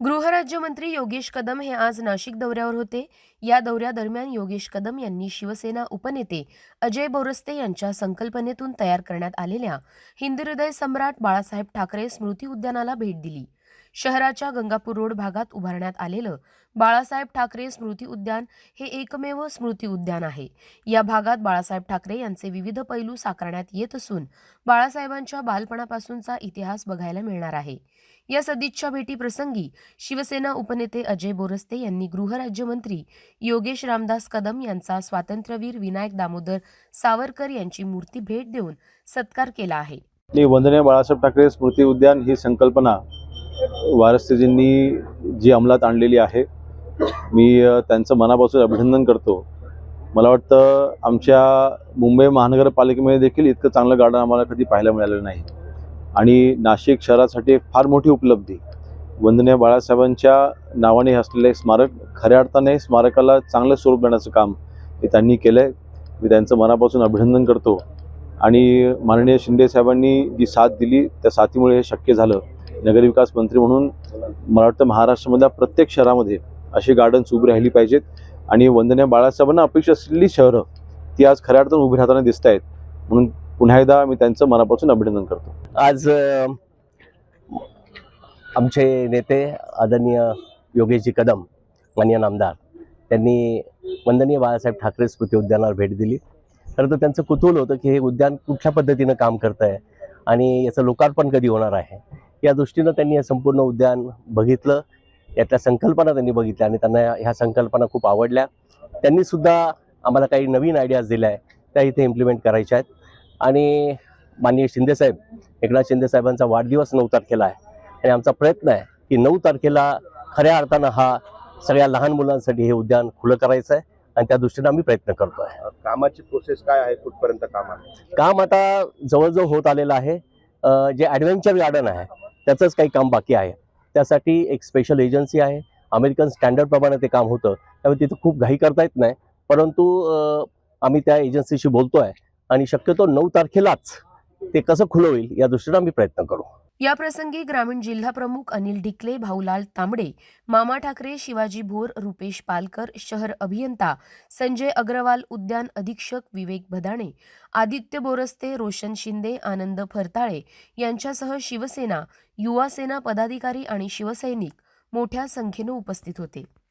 गृहराज्यमंत्री योगेश कदम हे आज नाशिक दौऱ्यावर होते. या दौऱ्यादरम्यान योगेश कदम यांनी शिवसेना उपनेते अजय बोरस्ते यांच्या संकल्पनेतून तयार करण्यात आलेल्या हिंदहृदय सम्राट बाळासाहेब ठाकरे स्मृती उद्यानाला भेट दिली. शहराच्या गंगापूर रोड भागात उभारण्यात आलेलं बाळासाहेब ठाकरे स्मृती उद्यान हे एकमेव स्मृती उद्यान आहे. या भागात बाळासाहेब ठाकरे यांचे विविध पैलू साकारण्यात येत असून बाळासाहेबांच्या बालपणापासूनचा इतिहास बघायला मिळणार आहे. या सदिच्छा भेटीप्रसंगी शिवसेना उपनेते अजय बोरस्ते यांनी गृहराज्यमंत्री योगेश रामदास कदम यांचा स्वातंत्र्यवीर विनायक दामोदर सावरकर यांची मूर्ती भेट देऊन सत्कार केला आहे. वंदनीय बाळासाहेब ठाकरे स्मृती उद्यान ही संकल्पना वारसतेजींनी जी अंमलात आणलेली आहे मी त्यांचं मनापासून अभिनंदन करतो. मला वाटतं आमच्या मुंबई महानगरपालिकेमध्ये देखील इतकं चांगलं गार्डन आम्हाला कधी पाहायला मिळालं नाही. आणि नाशिक शहरासाठी एक फार मोठी उपलब्धी. वंदनीय बाळासाहेबांच्या नावाने हे असलेले स्मारक खऱ्या अर्थाने स्मारकाला चांगलं स्वरूप देण्याचं काम हे त्यांनी केलं आहे मी त्यांचं मनापासून अभिनंदन करतो. आणि माननीय शिंदे साहेबांनी जी साथ दिली त्या साथीमुळे हे शक्य झालं. नगरविकास मंत्री म्हणून मला वाटतं महाराष्ट्रामधल्या प्रत्येक शहरामध्ये अशी गार्डन्स उभी राहिली पाहिजेत. आणि वंदनीय बाळासाहेबांना अपेक्षा असलेली शहरं ती आज खऱ्या अर्थानं उभी राहताना दिसत आहेत. म्हणून पुन्हा एकदा मी त्यांचं मनापासून अभिनंदन करतो. आज आमचे नेते आदरणीय योगेशजी कदम मान्य नामदार त्यांनी वंदनीय बाळासाहेब ठाकरे स्मृती उद्यानावर भेट दिली. खरं तर त्यांचं कुतूहल होतं की हे उद्यान कुठल्या पद्धतीनं काम करत आहे आणि याचं लोकार्पण कधी होणार आहे? या दृष्टीनं त्यांनी हे संपूर्ण उद्यान बघितलं. यातल्या संकल्पना त्यांनी बघितल्या आणि त्यांना ह्या संकल्पना खूप आवडल्या. त्यांनी सुद्धा आम्हाला काही नवीन आयडियाज दिल्या आहे त्या इथे इम्प्लिमेंट करायच्या आहेत. आणि माननीय शिंदेसाहेब एकनाथ शिंदे साहेबांचा वाढदिवस नऊ तारखेला आहे. आणि आमचा प्रयत्न आहे की नऊ तारखेला खऱ्या अर्थानं हा सगळ्या लहान मुलांसाठी हे उद्यान खुलं करायचं आहे आणि त्या दृष्टीनं आम्ही प्रयत्न करतो आहे कामाची प्रोसेस काय आहे? कुठपर्यंत काम आहे? काम आता जवळजवळ होत आलेलं आहे. जे ॲडव्हेंचर गार्डन आहे त्याचंच काही काम बाकी आहे. त्यासाठी एक स्पेशल एजन्सी आहे. अमेरिकन स्टँडर्डप्रमाणे ते काम होतं. त्यामुळे तिथं खूप घाई करता येत नाही. परंतु आम्ही त्या एजन्सीशी बोलतो आहे आणि शक्यतो नऊ तारखेलाच ते कसं खुलं होईल या दृष्टीनं आम्ही प्रयत्न करू. याप्रसंगी ग्रामीण जिल्हा प्रमुख अनिल डिकले भाऊलाल तांबडे मामा ठाकरे शिवाजी भोर रुपेश पालकर शहर अभियंता संजय अग्रवाल उद्यान अधीक्षक विवेक भदाणे आदित्य बोरस्ते रोशन शिंदे आनंद फरताळे यांच्यासह शिवसेना युवा सेना पदाधिकारी आणि शिवसैनिक मोठ्या संख्येनं उपस्थित होते.